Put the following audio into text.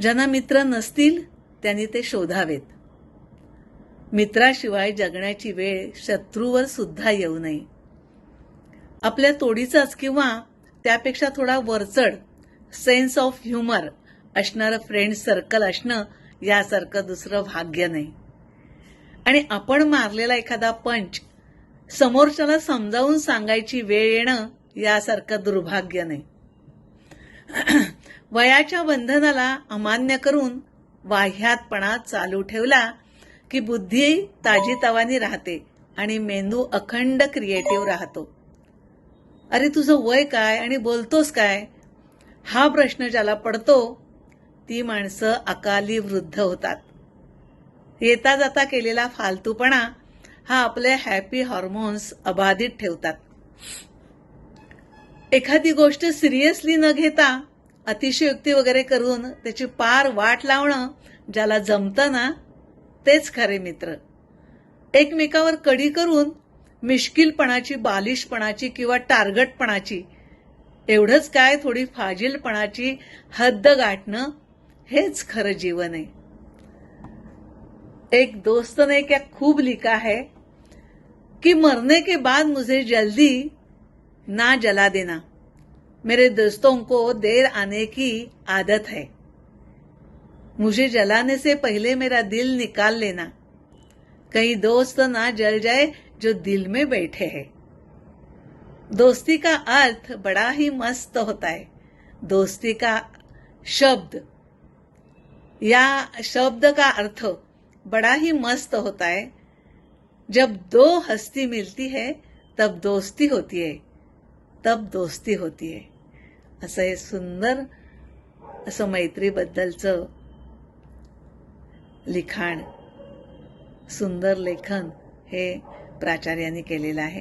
ज्यांना मित्र नसतील त्यांनी ते शोधावेत. मित्राशिवाय जगण्याची वेळ शत्रूवर सुद्धा येऊ नये. आपल्या तोडीचाच किंवा त्यापेक्षा थोडा वरचढ सेन्स ऑफ ह्युमर असणारं फ्रेंड सर्कल असणं यासारखं दुसरं भाग्य नाही. आणि आपण मारलेला एखादा पंच समोरच्याला समजावून सांगायची वेळ येणं यासारखं दुर्भाग्य नाही. वयाच्या बंधनाला अमान्य करून वाह्यातपणा चालू ठेवला की बुद्धी ताजीतवानी राहते आणि मेंदू अखंड क्रिएटिव्ह राहतो. अरे तुझं वय काय आणि बोलतोस काय? हा प्रश्न ज्याला पडतो ती माणसं अकाली वृद्ध होतात. येता जाता केलेला फालतूपणा हा आपले हॅपी हॉर्मोन्स अबाधित ठेवतात. एखादी गोष्ट सिरियसली न घेता अतिशयोक्ती वगैरे करून त्याची पार वाट लावणं ज्याला जमतं ना तेच खरे मित्र. एकमेकावर कडी करून मिश्किलपणाची बालिशपणाची किंवा टार्गटपणाची एवढंच काय थोडी फाजीलपणाची हद्द गाठणं हेच खरं जीवन आहे. एक दोस्त ने क्या खूप लिखा है कि मरने के बाद मुझे जल्दी ना जला देना. मेरे दोस्तों को देर आने की आदत है। मुझे जलाने से पहले मेरा दिल निकाल लेना। कहीं दोस्त ना जल जाए जो दिल में बैठे हैं। दोस्ती का अर्थ बड़ा ही मस्त होता है। दोस्ती का शब्द या शब्द का अर्थ बड़ा ही मस्त होता है। जब दो हस्ती मिलती है, तब दोस्ती होती है, तब दोस्ती होती है। असं हे सुंदर असं मैत्रीबद्दलचं लिखाण सुंदर लेखन हे प्राचार्यांनी केलेलं आहे.